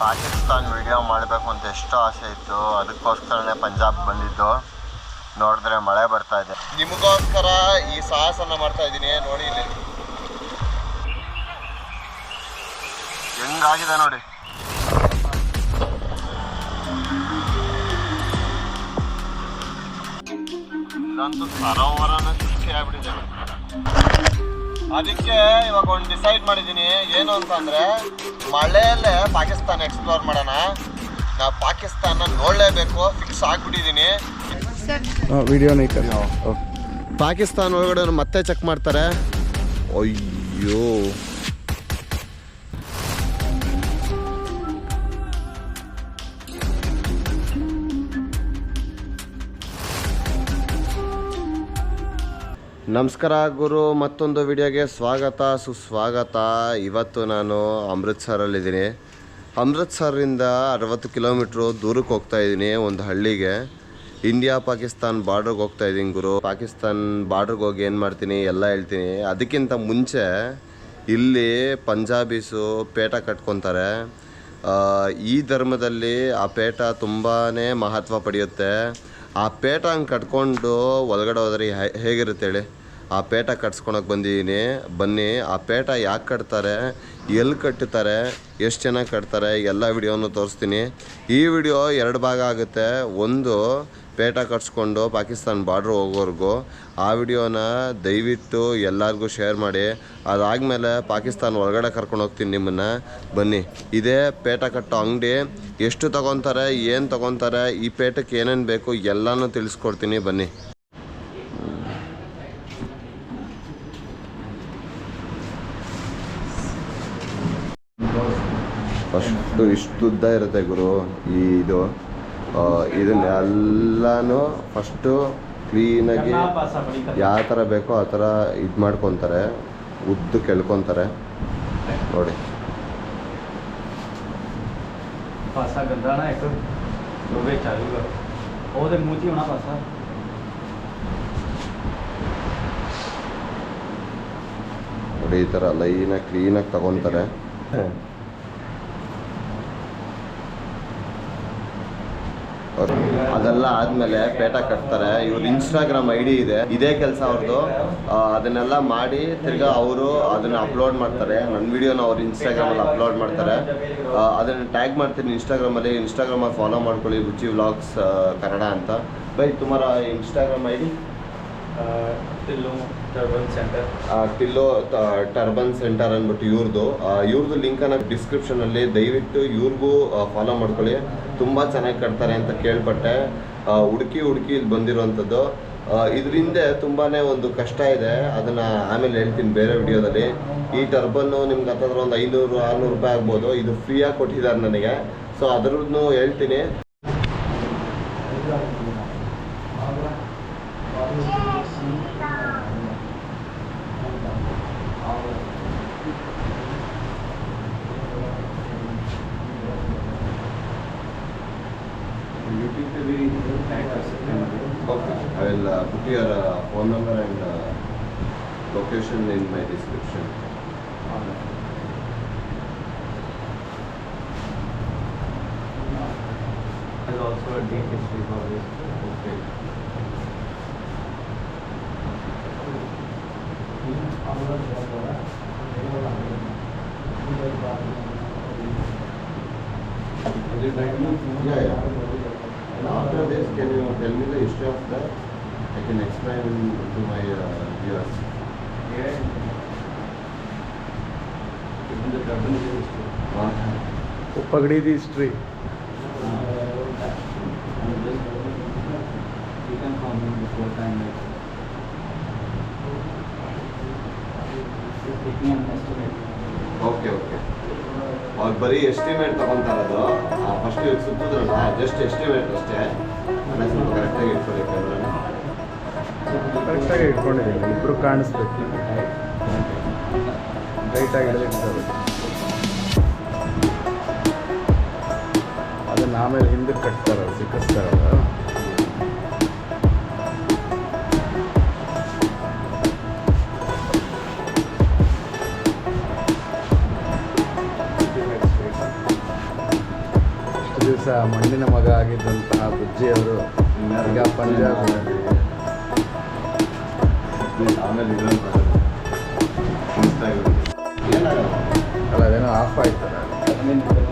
Pakistan video ಮಾಡಬೇಕು ಅಂತ ಎಷ್ಟು ಆಸೆ ಇತ್ತು. ಅದಕ್ಕೋಸ್ಕರನೇ ಪಂಜಾಬ್ ಬಂದಿದ್ದು. ನೋಡಿದ್ರೆ ಮಳೆ ಬರ್ತಾ ಇದೆ. ನಿಮಗೋಸ್ಕರ ಈ ಸಾಹಸನ ಮಾಡ್ತಾ ಇದ್ದೀನಿ. ನೋಡಿ ಇಲ್ಲಿ. ಹೆಂಗಾಗಿದೆ ನೋಡಿ. ಇದಂತೂ ಸರೋವರನ ಸೃಷ್ಟಿ ಆಗ್ಬಿಟ್ಟಿದೆ ಅದಕ್ಕೆ ಇವಾಗ ಒಂದು ಡಿಸೈಡ್ ಮಾಡಿದ್ದೀನಿ ಏನು ಅಂತಂದ್ರೆ ಮಳೆಯಲ್ಲೇ ಪಾಕಿಸ್ತಾನ ಎಕ್ಸ್ಪ್ಲೋರ್ ಮಾಡೋಣ. ನಾ ಪಾಕಿಸ್ತಾನ ನೋಡಲೇಬೇಕು ಫಿಕ್ಸ್ ಆಗಿಬಿಟ್ಟಿದ್ದೀನಿ ವಿಡಿಯೋ ಪಾಕಿಸ್ತಾನ ಒಳಗಡೆ ಮತ್ತೆ ಚೆಕ್ ಮಾಡ್ತಾರೆ. ಅಯ್ಯೋ. ನಮಸ್ಕಾರ ಗುರು, ಮತ್ತೊಂದು ವಿಡಿಯೋಗೆ ಸ್ವಾಗತ, ಸುಸ್ವಾಗತ. ಇವತ್ತು ನಾನು ಅಮೃತ್ಸರಲ್ಲಿದ್ದೀನಿ ಅಮೃತ್ಸರಿಂದ ಅರವತ್ತು ಕಿಲೋಮೀಟ್ರು ದೂರಕ್ಕೆ ಹೋಗ್ತಾ ಇದ್ದೀನಿ, ಒಂದು ಹಳ್ಳಿಗೆ. ಇಂಡಿಯಾ, ಪಾಕಿಸ್ತಾನ್ ಬಾರ್ಡ್ರಿಗೆ ಹೋಗ್ತಾ ಇದ್ದೀನಿ ಗುರು. ಪಾಕಿಸ್ತಾನ್ ಬಾರ್ಡ್ರಿಗೆ ಹೋಗಿ ಏನು ಮಾಡ್ತೀನಿ, ಎಲ್ಲ ಹೇಳ್ತೀನಿ. ಅದಕ್ಕಿಂತ ಮುಂಚೆ ಇಲ್ಲಿ ಪಂಜಾಬೀಸು ಪೇಟ ಕಟ್ಕೊತಾರೆ. ಈ ಧರ್ಮದಲ್ಲಿ ಆ ಪೇಟ ತುಂಬಾ ಮಹತ್ವ ಪಡೆಯುತ್ತೆ. ಆ ಪೇಟ ಹಂಗೆ ಕಟ್ಕೊಂಡು ಒಳಗಡೆ ಹೋದ್ರೆ ಹೇಗಿರುತ್ತೆ ಹೇಳಿ? ಆ ಪೇಟ ಕಟ್ಸ್ಕೊಳಕ್ಕೆ ಬಂದಿದ್ದೀನಿ ಬನ್ನಿ, ಆ ಪೇಟ ಯಾಕೆ ಕಟ್ತಾರೆ? ಎಲ್ಲಿ ಕಟ್ಟುತ್ತಾರೆ ಎಷ್ಟು ಚೆನ್ನಾಗಿ ಕಟ್ತಾರೆ, ಎಲ್ಲ ವಿಡಿಯೋನು ತೋರಿಸ್ತೀನಿ. ಈ ವಿಡಿಯೋ ಎರಡು ಭಾಗ ಆಗುತ್ತೆ. ಒಂದು, ಪೇಟ ಕಟ್ಸ್ಕೊಂಡು ಪಾಕಿಸ್ತಾನ್ ಬಾರ್ಡ್ರ್ ಹೋಗೋವರೆಗೂ. ಆ ವಿಡಿಯೋನ ದಯವಿಟ್ಟು ಎಲ್ಲರಿಗೂ ಶೇರ್ ಮಾಡಿ. ಅದಾದಮೇಲೆ ಪಾಕಿಸ್ತಾನ ಒಳಗಡೆ ಕರ್ಕೊಂಡು ಹೋಗ್ತೀನಿ ನಿಮ್ಮನ್ನು. ಬನ್ನಿ. ಇದೇ ಪೇಟ ಕಟ್ಟೋ ಅಂಗಡಿ. ಎಷ್ಟು ತೊಗೊತಾರೆ, ಏನು ತೊಗೊತಾರೆ, ಈ ಪೇಟಕ್ಕೆ ಏನೇನು ಬೇಕು ಎಲ್ಲನೂ ತಿಳಿಸ್ಕೊಡ್ತೀನಿ. ಬನ್ನಿ ಫಸ್ಟು ಇಷ್ಟು ಉದ್ದ ಇರುತ್ತೆ ಗುರು ಈ ಇದು. ಇದನ್ನೆಲ್ಲನೂ ಫಸ್ಟು ಕ್ಲೀನಾಗಿ ಯಾವ ಥರ ಬೇಕೋ ಆ ಥರ ಇದು ಮಾಡ್ಕೊತಾರೆ ಉದ್ದು ಕೆಳ್ಕೊತಾರೆ. ನೋಡಿ. ನೋಡಿ ಈ ಥರ ಲೈನಾಗಿ ಕ್ಲೀನಾಗಿ ತಗೊತಾರೆ. ಅದೆಲ್ಲ ಆದಮೇಲೆ ಪೇಟ ಕಟ್ತಾರೆ. ಇವ್ರ ಇನ್ಸ್ಟಾಗ್ರಾಮ್ ಐ ಡಿ ಇದೆ. ಇದೇ ಕೆಲಸ ಅವ್ರದ್ದು ಅದನ್ನೆಲ್ಲ ಮಾಡಿ ತಿರ್ಗಾ ಅವರು ಅದನ್ನ ಅಪ್ಲೋಡ್ ಮಾಡ್ತಾರೆ. ನನ್ನ ವಿಡಿಯೋನ ಅವ್ರು ಇನ್ಸ್ಟಾಗ್ರಾಮಲ್ಲಿ ಅಪ್ಲೋಡ್ ಮಾಡ್ತಾರೆ. ಅದನ್ನ ಟ್ಯಾಗ್ ಮಾಡ್ತೀನಿ ಇನ್ಸ್ಟಾಗ್ರಾಮ್ ಅದೇ ಇನ್ಸ್ಟಾಗ್ರಾಮ್ ಅಲ್ಲಿ ಫಾಲೋ ಮಾಡ್ಕೊಳ್ಳಿ ರುಚಿ ವ್ಲಾಗ್ಸ್ ಕನ್ನಡ ಅಂತ. By, ತುಮಾರ Instagram I D Tillu turban centre. ಟಿಲ್ಲೋ ತ- ಟರ್ಬನ್ ಸೆಂಟರ್ ಅಂದ್ಬಿಟ್ಟು ಇವ್ರದ್ದು ಇವ್ರದ್ದು ಲಿಂಕನ್ನು ಡಿಸ್ಕ್ರಿಪ್ಷನಲ್ಲಿ ದಯವಿಟ್ಟು ಇವ್ರಿಗೂ ಫಾಲೋ ಮಾಡ್ಕೊಳ್ಳಿ. ತುಂಬ ಚೆನ್ನಾಗಿ ಕಟ್ತಾರೆ ಅಂತ ಕೇಳ್ಪಟ್ಟೆ. ಹುಡುಕಿ ಹುಡುಕಿ ಇಲ್ಲಿ ಬಂದಿರುವಂಥದ್ದು. ಇದರಿಂದ ತುಂಬಾ ಒಂದು ಕಷ್ಟ ಇದೆ. ಅದನ್ನು ಆಮೇಲೆ ಹೇಳ್ತೀನಿ ಬೇರೆ ವಿಡಿಯೋದಲ್ಲಿ. ಈ ಟರ್ಬನ್ನು ನಿಮ್ಗೆ ಹತ್ತತ್ರ ಒಂದು ಐನೂರು ಆರುನೂರು ರೂಪಾಯಿ ಆಗ್ಬೋದು. ಇದು ಫ್ರೀಯಾಗಿ ಕೊಟ್ಟಿದ್ದಾರೆ ನನಗೆ. ಸೊ ಅದ್ರದ್ದು ಹೇಳ್ತೀನಿ. Okay, I will uh, put your uh, phone number and uh, location in my description. There's also a deep history for this. Okay. Yeah, yeah. After this, can you tell me the history of that? I can explain to my uh, viewers. Yeah. Even the company history. What? The Pagdi history. Uh, you can come before time. Taking an estimate. Okay okay ಅವ್ರು ಬರೀ estimate ತಗೊಂತಾರದು first ಇವ್ರು ಸುತ್ತಿದ್ರಲ್ಲ just estimate ಅಷ್ಟೇ. ಅದೇ ಸ್ವಲ್ಪ ಕರೆಕ್ಟಾಗಿ ಇಟ್ಕೊಳ್ಳಿ ಕ್ಯಾಮ್ರಾನ ಕರೆಕ್ಟಾಗಿ ಇಟ್ಕೊಂಡಿದ್ದೀನಿ. ಇಬ್ರು ಕಾಣಿಸ್ಬೇಕು. ಲೈಟಾಗಿ ಎಳೆದಿರ್ತಾರೆ ಅದನ್ನ ಆಮೇಲೆ ಹಿಂದಕ್ಕೆ ಕಟ್ತಾರ ಸಿಕ್ಕಿಸ್ತಾರಲ್ಲ. ದಿವಸ ಮಣ್ಣಿನ ಮಗ ಆಗಿದ್ದಂತಹ ಬುಜ್ಜಿಯವರು ಈಗ ಪಂಜಾಬ್ ಅಲ್ಲ ಅದೇನೋ ಆಫ್ ಆಯ್ತಲ್ಲ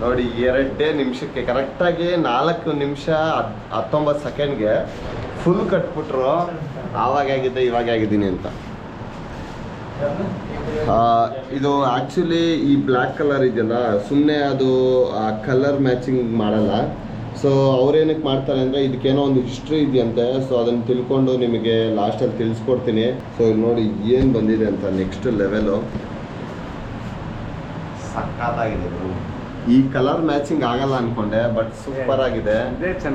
ನೋಡಿ ಎರಡೇ ನಿಮಿಷಕ್ಕೆ ಕರೆಕ್ಟಾಗಿ ನಾಲ್ಕು ನಿಮಿಷ ಹತ್- ಹತ್ತೊಂಬತ್ತು ಸೆಕೆಂಡ್ಗೆ ಫುಲ್ ಕಟ್ಬಿಟ್ರು. ಆವಾಗ ಆಗಿದ್ದೆ ಇವಾಗ ಆಗಿದ್ದೀನಿ ಅಂತ. ಆ, ಇದು ಆ್ಯಕ್ಚುಲಿ ಈ ಬ್ಲ್ಯಾಕ್ ಕಲರ್ ಇದೆಯಲ್ಲ ಸುಮ್ಮನೆ ಅದು ಕಲರ್ ಮ್ಯಾಚಿಂಗ್ ಮಾಡಲ್ಲ. ಸೊ ಅವ್ರೇನಕ್ಕೆ ಮಾಡ್ತಾರೆ ಅಂದರೆ ಇದಕ್ಕೇನೋ ಒಂದು ಹಿಸ್ಟ್ರಿ ಇದೆಯಂತೆ. ಸೊ ಅದನ್ನು ತಿಳ್ಕೊಂಡು ನಿಮಗೆ ಲಾಸ್ಟಲ್ಲಿ ತಿಳಿಸ್ಕೊಡ್ತೀನಿ. ಸೊ ನೋಡಿ ಏನು ಬಂದಿದೆ ಅಂತ ನೆಕ್ಸ್ಟ್ ಲೆವೆಲು ಸಕ್ಕತ್ತಾಗಿದೆ. ಈ ಕಲರ್ ಮ್ಯಾಚಿಂಗ್ ಆಗಲ್ಲ ಅನ್ಕೊಂಡೆ ಬಟ್ ಸೂಪರ್ ಆಗಿದೆ.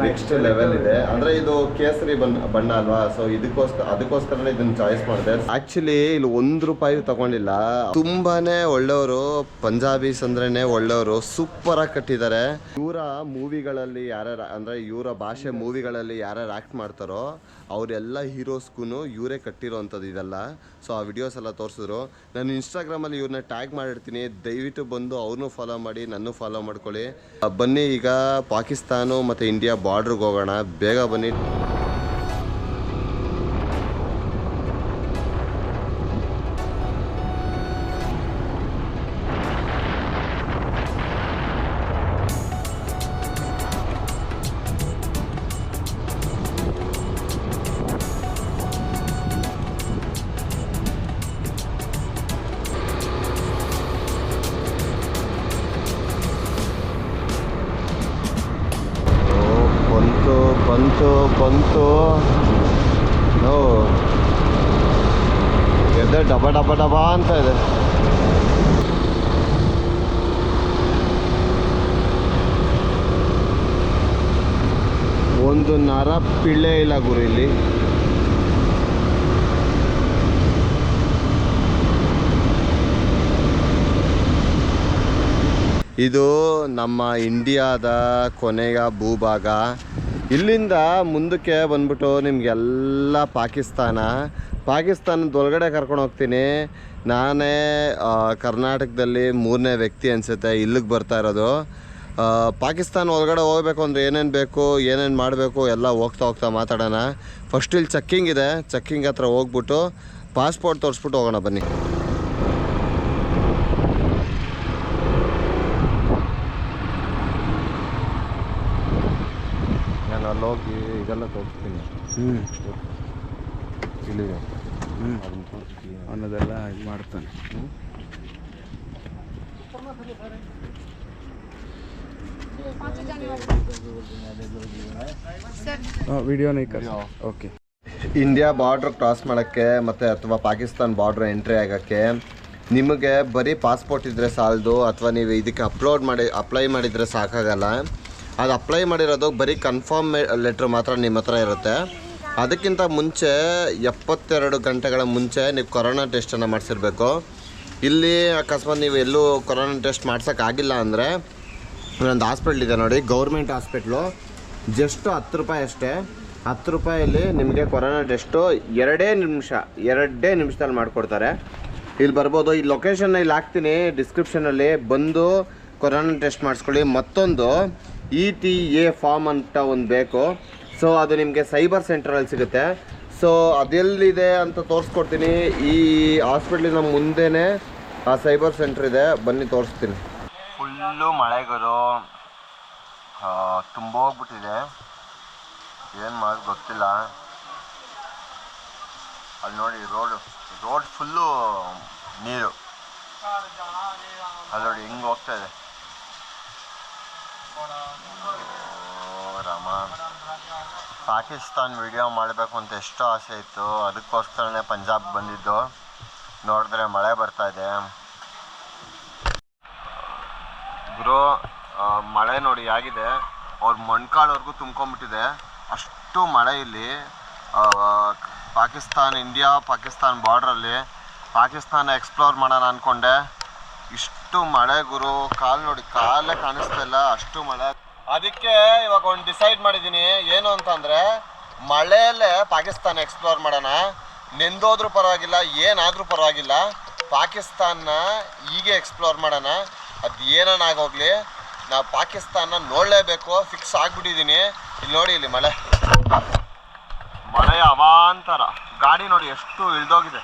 ನೆಕ್ಸ್ಟ್ ಲೆವೆಲ್ ಇದೆ. ಅಂದ್ರೆ ಇದು ಕೇಸರಿ ಬಣ್ಣ ಬಣ್ಣ ಅಲ್ವಾ? ಸೊ ಇದಕ್ಕೋಸ್ಕರ ಅದಕ್ಕೋಸ್ಕರ ಇದನ್ನ ಚಾಯ್ಸ್ ಮಾಡಿದೆ. ಆಕ್ಚುಲಿ ಇಲ್ಲಿ ಒಂದ್ ರೂಪಾಯಿ ತಗೊಂಡಿಲ್ಲ. ತುಂಬಾನೇ ಒಳ್ಳೆಯವರು ಪಂಜಾಬೀಸ್ ಅಂದ್ರೇನೆ ಒಳ್ಳೆಯವರು ಸೂಪರ್ ಆಗಿ ಕಟ್ಟಿದ್ದಾರೆ ಇವರ ಮೂವಿಗಳಲ್ಲಿ ಯಾರ್ಯಾರ ಅಂದ್ರೆ ಇವರ ಭಾಷೆ ಮೂವಿಗಳಲ್ಲಿ ಯಾರ್ಯಾರು ಆಕ್ಟ್ ಮಾಡ್ತಾರೋ ಅವರೆಲ್ಲ ಹೀರೋಸ್ಗೂ ಇವರೇ ಕಟ್ಟಿರೋವಂಥದ್ದು ಇದೆಲ್ಲ. ಸೊ, ಆ ವಿಡಿಯೋಸ್ ಎಲ್ಲ ತೋರಿಸಿದ್ರು. ನಾನು ಇನ್ಸ್ಟಾಗ್ರಾಮಲ್ಲಿ ಇವ್ರನ್ನ ಟ್ಯಾಗ್ ಮಾಡಿರ್ತೀನಿ. ದಯವಿಟ್ಟು ಬಂದು ಅವ್ರನ್ನೂ ಫಾಲೋ ಮಾಡಿ, ನನ್ನ ಫಾಲೋ ಮಾಡ್ಕೊಳ್ಳಿ. ಬನ್ನಿ ಈಗ ಪಾಕಿಸ್ತಾನು ಮತ್ತು ಇಂಡಿಯಾ ಬಾರ್ಡ್ರಿಗೆ ಹೋಗೋಣ. ಬೇಗ ಬನ್ನಿ. ಡಬ ಡಬ ಡಬ ಅಂತ ಇದೆ. ಒಂದು ನರ ಪಿಳ್ಳೆ ಇಲ್ಲ ಗುರು ಇಲ್ಲಿ. ಇದು ನಮ್ಮ ಇಂಡಿಯಾದ ಕೊನೆಯ ಭೂಭಾಗ. ಇಲ್ಲಿಂದ ಮುಂದಕ್ಕೆ ಬಂದ್ಬಿಟ್ಟು ನಿಮಗೆಲ್ಲ ಪಾಕಿಸ್ತಾನ. ಪಾಕಿಸ್ತಾನದ ಒಳಗಡೆ ಕರ್ಕೊಂಡು ಹೋಗ್ತೀನಿ. ನಾನೇ ಕರ್ನಾಟಕದಲ್ಲಿ ಮೂರನೇ ವ್ಯಕ್ತಿ ಅನಿಸುತ್ತೆ ಇಲ್ಲಿಗೆ ಬರ್ತಾ ಇರೋದು. ಪಾಕಿಸ್ತಾನ ಒಳಗಡೆ ಹೋಗಬೇಕು ಅಂದರೆ ಏನೇನು ಬೇಕು ಏನೇನು ಮಾಡಬೇಕು ಎಲ್ಲ ಹೋಗ್ತಾ ಹೋಗ್ತಾ ಮಾತಾಡೋಣ. ಫಸ್ಟ್ ಇಲ್ಲಿ ಚೆಕ್ಕಿಂಗ್ ಇದೆ ಚೆಕ್ಕಿಂಗ್ ಹತ್ರ ಹೋಗ್ಬಿಟ್ಟು ಪಾಸ್ಪೋರ್ಟ್ ತೋರಿಸ್ಬಿಟ್ಟು ಹೋಗೋಣ ಬನ್ನಿ. ನಾನು ಅಲ್ಲಿ ಹೋಗಿ ಇದೆಲ್ಲ ತೋರಿಸ್ತೀನಿ. ಹ್ಞೂ ಇಲ್ಲಿದೆ ಅನ್ನೋದೆಲ್ಲ ಇದು ಮಾಡ್ತಾನೆ. ವಿಡಿಯೋನ ವಿಡಿಯೋ ನೈ ಕರ್ ಓಕೆ ಇಂಡಿಯಾ ಬಾರ್ಡ್ರ್ ಕ್ರಾಸ್ ಮಾಡೋಕ್ಕೆ ಮತ್ತು ಅಥವಾ ಪಾಕಿಸ್ತಾನ್ ಬಾರ್ಡ್ರ್ ಎಂಟ್ರಿ ಆಗೋಕ್ಕೆ ನಿಮಗೆ ಬರೀ ಪಾಸ್ಪೋರ್ಟ್ ಇದ್ದರೆ ಸಾಲದು ಅಥವಾ ನೀವು ಇದಕ್ಕೆ ಅಪ್ಲೋಡ್ ಮಾಡಿ ಅಪ್ಲೈ ಮಾಡಿದರೆ ಸಾಕಾಗಲ್ಲ. ಅದು ಅಪ್ಲೈ ಮಾಡಿರೋದು ಬರೀ ಕನ್ಫರ್ಮ್ ಲೆಟ್ರ್ ಮಾತ್ರ ನಿಮ್ಮ ಹತ್ರ ಇರುತ್ತೆ. ಅದಕ್ಕಿಂತ ಮುಂಚೆ ಎಪ್ಪತ್ತೆರಡು ಗಂಟೆಗಳ ಮುಂಚೆ ನೀವು ಕೊರೋನಾ ಟೆಸ್ಟನ್ನು ಮಾಡಿಸಿರ್ಬೇಕು. ಇಲ್ಲಿ ಅಕಸ್ಮಾತ್ ನೀವು ಎಲ್ಲೂ ಕೊರೋನಾ ಟೆಸ್ಟ್ ಮಾಡ್ಸೋಕ್ಕಾಗಿಲ್ಲ ಅಂದರೆ ಒಂದು ಹಾಸ್ಪಿಟ್ಲ್ ಇದೆ ನೋಡಿ, ಗೌರ್ಮೆಂಟ್ ಹಾಸ್ಪಿಟ್ಲು. ಜಸ್ಟು ಹತ್ತು ರೂಪಾಯಿ ಅಷ್ಟೇ. ಹತ್ತು ರೂಪಾಯಲ್ಲಿ ನಿಮಗೆ ಕೊರೋನಾ ಟೆಸ್ಟು ಎರಡೇ ನಿಮಿಷ, ಎರಡೇ ನಿಮಿಷದಲ್ಲಿ ಮಾಡಿಕೊಡ್ತಾರೆ. ಇಲ್ಲಿ ಬರ್ಬೋದು, ಈ ಲೊಕೇಶನ್ನ ಇಲ್ಲಿ ಹಾಕ್ತೀನಿ ಡಿಸ್ಕ್ರಿಪ್ಷನಲ್ಲಿ ಬಂದು ಕೊರೋನಾ ಟೆಸ್ಟ್ ಮಾಡಿಸ್ಕೊಳ್ಳಿ. ಮತ್ತೊಂದು ಇ ಟಿ ಎ ಫಾರ್ಮ್ ಅಂತ ಒಂದು ಬೇಕು. ಸೊ ಅದು ನಿಮಗೆ ಸೈಬರ್ ಸೆಂಟ್ರಲ್ಲಿ ಸಿಗುತ್ತೆ. ಸೊ ಅದೆಲ್ಲಿದೆ ಅಂತ ತೋರಿಸ್ಕೊಡ್ತೀನಿ. ಈ ಹಾಸ್ಪಿಟ್ಲಿನ ಮುಂದೆನೇ ಆ ಸೈಬರ್ ಸೆಂಟ್ರ್ ಇದೆ. ಬನ್ನಿ ತೋರಿಸ್ತೀನಿ. ಫುಲ್ಲು ಮಳೆಗರು ತುಂಬ ಹೋಗ್ಬಿಟ್ಟಿದೆ ಏನು ಮಾಡೋದು ಗೊತ್ತಿಲ್ಲ. ಅಲ್ಲಿ ನೋಡಿ ರೋಡು ರೋಡ್ ಫುಲ್ಲು ನೀರು. ಅಲ್ಲಿ ನೋಡಿ, ಹಿಂಗೆ ಹೋಗ್ತಾ ಇದೆ. ಓ, ರಾಮ. ಪಾಕಿಸ್ತಾನ್ ವಿಡಿಯೋ ಮಾಡಬೇಕು ಅಂತ ಎಷ್ಟು ಆಸೆ ಇತ್ತು. ಅದಕ್ಕೋಸ್ಕರನೇ ಪಂಜಾಬ್ ಬಂದಿದ್ದು. ನೋಡಿದ್ರೆ ಮಳೆ ಬರ್ತಾ ಇದೆ. ಗುರು ಮಳೆ ನೋಡಿ ಆಗಿದೆ. ಅವ್ರ ಮೊಣ್ಕಾಲ್ವರೆಗೂ ತುಂಬ್ಕೊಂಡ್ಬಿಟ್ಟಿದೆ. ಅಷ್ಟು ಮಳೆ ಇಲ್ಲಿ. ಪಾಕಿಸ್ತಾನ್ ಇಂಡಿಯಾ ಪಾಕಿಸ್ತಾನ್ ಬಾರ್ಡ್ರಲ್ಲಿ ಪಾಕಿಸ್ತಾನ ಎಕ್ಸ್ಪ್ಲೋರ್ ಮಾಡೋಣ ಅಂದ್ಕೊಂಡೆ ಇಷ್ಟು ಮಳೆ ಗುರು, ಕಾಲು ನೋಡಿ, ಕಾಲೇ ಕಾಣಿಸ್ತಾ ಇಲ್ಲ. ಅಷ್ಟು ಮಳೆ. ಅದಕ್ಕೆ ಇವಾಗ ಒಂದು ಡಿಸೈಡ್ ಮಾಡಿದ್ದೀನಿ ಏನು ಅಂತಂದರೆ ಮಳೆಯಲ್ಲೇ ಪಾಕಿಸ್ತಾನ ಎಕ್ಸ್ಪ್ಲೋರ್ ಮಾಡೋಣ. ನೆಂದೋದ್ರೂ ಪರವಾಗಿಲ್ಲ, ಏನಾದರೂ ಪರವಾಗಿಲ್ಲ. ಪಾಕಿಸ್ತಾನ ಹೀಗೆ ಎಕ್ಸ್ಪ್ಲೋರ್ ಮಾಡೋಣ. ಅದು ಏನಾಗೋಗ್ಲಿ ನಾವು ಪಾಕಿಸ್ತಾನ ನೋಡಲೇಬೇಕು ಫಿಕ್ಸ್ ಆಗ್ಬಿಟ್ಟಿದ್ದೀನಿ ಇಲ್ಲಿ ನೋಡಿ, ಇಲ್ಲಿ ಮಳೆ. ಮಳೆ ಅವಾಂತರ. ಗಾಡಿ ನೋಡಿ, ಎಷ್ಟು ಇಳ್ದೋಗಿದೆ.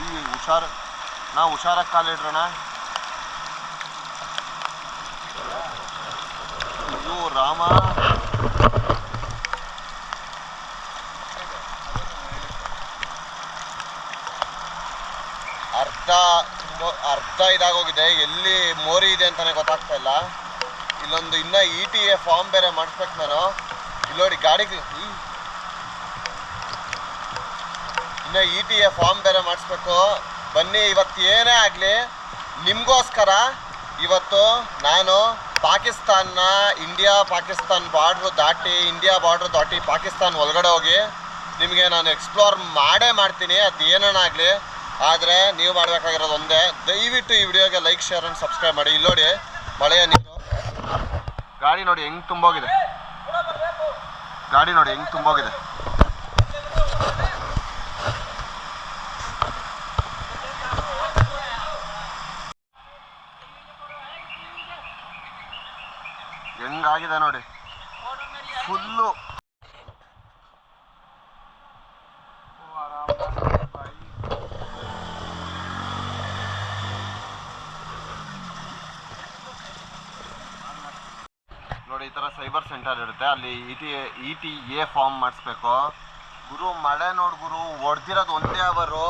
ಈ ಹುಷಾರು ನಾವು ಹುಷಾರಾಗಿ ಕಾಲಿಡ್ರೋಣ ಅಯ್ಯೋ ರಾಮ. ಅರ್ಧ ಅರ್ಧ ಇದಾಗೋಗಿದೆ. ಎಲ್ಲಿ ಮೋರಿ ಇದೆ ಅಂತಾನೆ ಗೊತ್ತಾಗ್ತಾ ಇಲ್ಲ. ಇಲ್ಲೊಂದು ಇನ್ನ ಇ ಟಿ ಎ ಫಾರ್ಮ್ ಬೇರೆ ಮಾಡಿಸ್ಬೇಕು ನಾನು. ಇಲ್ಲಿ ನೋಡಿ ಗಾಡಿಗೆ ಇನ್ನ ಇ ಟಿ ಎ ಫಾರ್ಮ್ ಬೇರೆ ಮಾಡಿಸ್ಬೇಕು. ಬನ್ನಿ, ಇವತ್ತು ಏನೇ ಆಗಲಿ, ನಿಮಗೋಸ್ಕರ ಇವತ್ತು ನಾನು ಪಾಕಿಸ್ತಾನ್ನ, ಇಂಡಿಯಾ, ಪಾಕಿಸ್ತಾನ್ ಬಾರ್ಡ್ರು ದಾಟಿ, ಇಂಡಿಯಾ ಬಾರ್ಡ್ರ್ ದಾಟಿ ಪಾಕಿಸ್ತಾನ ಒಳಗಡೆ ಹೋಗಿ ನಿಮಗೆ ನಾನು ಎಕ್ಸ್ಪ್ಲೋರ್ ಮಾಡೇ ಮಾಡ್ತೀನಿ. ಅದು ಏನೇನಾಗಲಿ ಆದರೆ ನೀವು ಮಾಡಬೇಕಾಗಿರೋದು ಒಂದೇ. ದಯವಿಟ್ಟು ಈ ವಿಡಿಯೋಗೆ ಲೈಕ್ ಶೇರ್ ಆ್ಯಂಡ್ ಸಬ್ಸ್ಕ್ರೈಬ್ ಮಾಡಿ. ಇಲ್ಲಿ ನೋಡಿ, ಮಳೆಯ ನೀರು. ಗಾಡಿ ನೋಡಿ, ಹೆಂಗೆ ತುಂಬೋಗಿದೆ. ಗಾಡಿ ನೋಡಿ, ಹೆಂಗೆ ತುಂಬೋಗಿದೆ. ಹೆಂಗಾಗಿದೆ ನೋಡಿ. ಫುಲ್ಲು ನೋಡಿ, ಈ ಥರ ಸೈಬರ್ ಸೆಂಟರ್ ಇರುತ್ತೆ. ಅಲ್ಲಿ ಇ ಟಿ ಎ ಫಾರ್ಮ್ ಮಾಡಿಸ್ಬೇಕು. ಗುರು, ಮಳೆ ನೋಡಿ ಗುರು. ಹೊಡೆದಿರೋದು ಒಂದೇ ಅವರು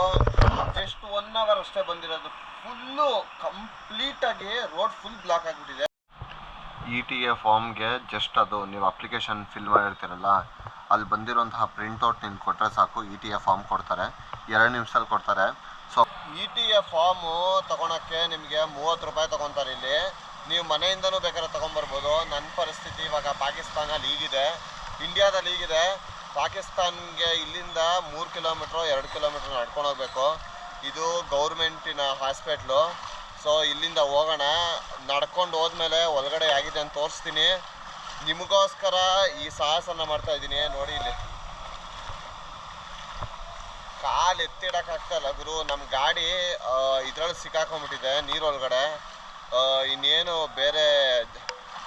ಜಸ್ಟ್ ಒನ್ ಅವರ್ ಅಷ್ಟೇ ಬಂದಿರೋದು. ಫುಲ್ಲು ಕಂಪ್ಲೀಟಾಗಿ ರೋಡ್ ಫುಲ್ ಬ್ಲಾಕ್ ಆಗಿಬಿಟ್ಟಿದೆ. ಇ ಟಿ ಎ ಫಾರ್ಮ್ಗೆ ಜಸ್ಟ್ ಅದು ನೀವು ಅಪ್ಲಿಕೇಶನ್ ಫಿಲ್ ಮಾಡಿರ್ತೀರಲ್ಲ, ಅಲ್ಲಿ ಬಂದಿರುವಂತಹ ಪ್ರಿಂಟ್ಔಟ್ ನಿಮ್ಗೆ ಕೊಟ್ಟರೆ ಸಾಕು ಇ ಟಿ ಎ ಫಾರ್ಮ್ ಕೊಡ್ತಾರೆ, ಎರಡು ನಿಮಿಷದಲ್ಲಿ ಕೊಡ್ತಾರೆ. So E T A form ತೊಗೊಳಕ್ಕೆ ನಿಮಗೆ ಮೂವತ್ತು ರೂಪಾಯಿ ತೊಗೊತಾರೆ ಇಲ್ಲಿ. ನೀವು ಮನೆಯಿಂದನೂ ಬೇಕಾದ್ರೆ ತೊಗೊಂಬರ್ಬೋದು. ನನ್ನ ಪರಿಸ್ಥಿತಿ ಇವಾಗ ಪಾಕಿಸ್ತಾನಲ್ಲಿ ಈಗಿದೆ. ಇಂಡಿಯಾದಲ್ಲಿ ಈಗಿದೆ. ಪಾಕಿಸ್ತಾನ್ಗೆ ಇಲ್ಲಿಂದ ಮೂರು ಕಿಲೋಮೀಟ್ರು ಎರಡು ಕಿಲೋಮೀಟ್ರ್ ನಡ್ಕೊಂಡು ಹೋಗ್ಬೇಕು. ಇದು ಗೌರ್ಮೆಂಟಿನ ಹಾಸ್ಪಿಟ್ಲು ಸೊ ಇಲ್ಲಿಂದ ಹೋಗೋಣ. ನಡ್ಕೊಂಡು ಹೋದ್ಮೇಲೆ ಒಳಗಡೆ ಆಗಿದೆ ಅಂತ ತೋರಿಸ್ತೀನಿ. ನಿಮಗೋಸ್ಕರ ಈ ಸಾಹಸನ ಮಾಡ್ತಾ ಇದ್ದೀನಿ. ನೋಡಿ ಇಲ್ಲಿ. ಕಾಲು ಎತ್ತಿಡಕ್ಕಾಗ್ತಾ ಇಲ್ಲ ಗುರು. ನಮ್ಮ ಗಾಡಿ ಇದ್ರಲ್ಲಿ ಸಿಕ್ಕಾಕೊಂಡ್ಬಿಟ್ಟಿದೆ, ನೀರೊಳಗಡೆ. ಇನ್ನೇನು ಬೇರೆ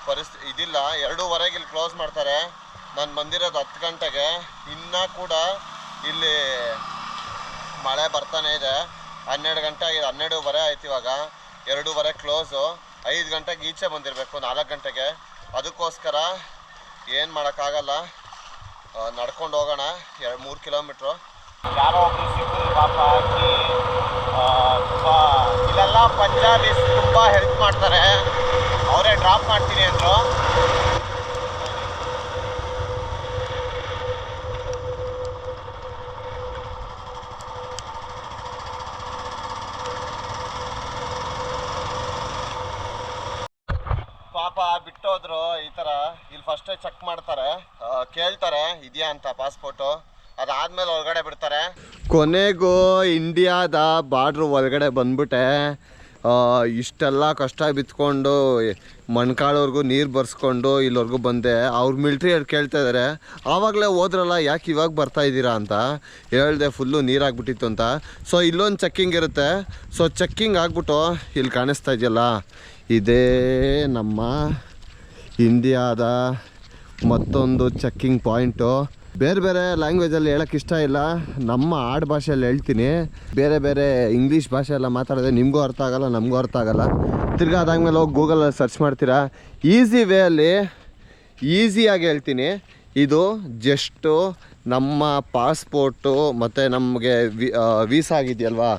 ಪರಿಸ್ಥಿತಿ ಇದಿಲ್ಲ. ಎರಡೂವರೆಗೆ ಇಲ್ಲಿ ಕ್ಲೋಸ್ ಮಾಡ್ತಾರೆ. ನಾನು ಬಂದಿರೋದು ಹತ್ತು ಗಂಟೆಗೆ. ಇನ್ನೂ ಕೂಡ ಇಲ್ಲಿ ಮಳೆ ಬರ್ತಾನೆ ಇದೆ. ಹನ್ನೆರಡು ಗಂಟೆ ಆಗಿದೆ. ಹನ್ನೆರಡೂವರೆ ಆಯ್ತು ಇವಾಗ. ಎರಡೂವರೆ ಕ್ಲೋಸು. ಐದು ಗಂಟೆಗೆ ಈಚೆ ಬಂದಿರಬೇಕು, ನಾಲ್ಕು ಗಂಟೆಗೆ. ಅದಕ್ಕೋಸ್ಕರ ಏನು ಮಾಡೋಕ್ಕಾಗಲ್ಲ. ನಡ್ಕೊಂಡು ಹೋಗೋಣ. ಎರಡು, ಮೂರು ಕಿಲೋಮೀಟ್ರು. ಯಾರೋ ಒಬ್ರು ಸಿಕ್ಕಿದ್ರು ಪಾಪ ಅಜ್ಜಿ ತುಂಬ, ಇಲ್ಲೆಲ್ಲ ಪಂಜಾಬೀಸ್ ತುಂಬ ಹೆಲ್ಪ್ ಮಾಡ್ತಾರೆ. ಅವರೇ ಡ್ರಾಪ್ ಮಾಡ್ತೀನಿ ಅಂದರು ಪಾಪ ಬಿಟ್ಟೋದ್ರು ಈ ಥರ ಇಲ್ಲಿ ಫಸ್ಟೇ ಚೆಕ್ ಮಾಡ್ತಾರೆ. ಕೇಳ್ತಾರೆ, ಇದೆಯಾ ಅಂತ ಪಾಸ್ಪೋರ್ಟು ಅದಾದ್ಮೇಲೆ ಒಳಗಡೆ ಬಿಡ್ತಾರೆ. ಕೊನೆಗೂ ಇಂಡಿಯಾದ ಬಾರ್ಡ್ರ್ ಒಳಗಡೆ ಬಂದ್ಬಿಟ್ಟೆ. ಇಷ್ಟೆಲ್ಲ ಕಷ್ಟ ಬಿತ್ಕೊಂಡು, ಮಣ್ಕಾಳವ್ರಿಗೂ ನೀರು ಬರ್ಸ್ಕೊಂಡು ಇಲ್ಲಿವರೆಗೂ ಬಂದೆ. ಅವ್ರ ಮಿಲ್ಟ್ರಿ ಅವ್ರು ಕೇಳ್ತಾ ಇದ್ದಾರೆ ಆವಾಗಲೇ ಹೋದ್ರಲ್ಲ ಯಾಕೆ ಇವಾಗ ಬರ್ತಾ ಇದ್ದೀರಾ ಅಂತ. ಹೇಳ್ದೆ ಫುಲ್ಲು ನೀರಾಗ್ಬಿಟ್ಟಿತ್ತು ಅಂತ. ಸೊ ಇಲ್ಲೊಂದು ಚೆಕ್ಕಿಂಗ್ ಇರುತ್ತೆ. ಸೊ ಚೆಕ್ಕಿಂಗ್ ಆಗ್ಬಿಟ್ಟು ಇಲ್ಲಿ ಕಾಣಿಸ್ತಾ ಇದೆಯಲ್ಲ, ಇದೇ ನಮ್ಮ ಇಂಡಿಯಾದ ಮತ್ತೊಂದು ಚೆಕ್ಕಿಂಗ್ ಪಾಯಿಂಟು ಬೇರೆ ಬೇರೆ ಲ್ಯಾಂಗ್ವೇಜಲ್ಲಿ ಹೇಳೋಕ್ಕೆ ಇಷ್ಟ ಇಲ್ಲ. ನಮ್ಮ ಆಡು ಭಾಷೆಯಲ್ಲಿ ಹೇಳ್ತೀನಿ. ಬೇರೆ ಬೇರೆ ಇಂಗ್ಲೀಷ್ ಭಾಷೆ ಎಲ್ಲ ಮಾತಾಡಿದ್ರೆ ನಿಮಗೂ ಅರ್ಥ ಆಗಲ್ಲ, ನಮಗೂ ಅರ್ಥ ಆಗಲ್ಲ. ತಿರ್ಗಿ ಅದಾದ್ಮೇಲೆ ಹೋಗಿ ಗೂಗಲಲ್ಲಿ ಸರ್ಚ್ ಮಾಡ್ತೀರಾ. ಈಸಿ ವೇಯಲ್ಲಿ ಈಸಿಯಾಗಿ ಹೇಳ್ತೀನಿ. ಇದು ಜಸ್ಟು ನಮ್ಮ ಪಾಸ್ಪೋರ್ಟು ಮತ್ತು ನಮಗೆ ವಿ ವೀಸಾ ಆಗಿದೆಯಲ್ವಾ?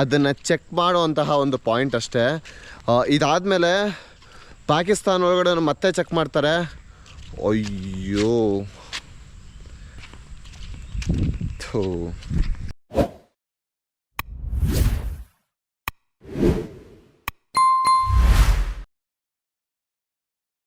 ಅದನ್ನು ಚೆಕ್ ಮಾಡುವಂತಹ ಒಂದು ಪಾಯಿಂಟ್ ಅಷ್ಟೇ. ಇದಾದಮೇಲೆ ಪಾಕಿಸ್ತಾನ ಒಳಗಡೆ ಮತ್ತೆ ಚೆಕ್ ಮಾಡ್ತಾರೆ. ಅಯ್ಯೋ. ಥೂ.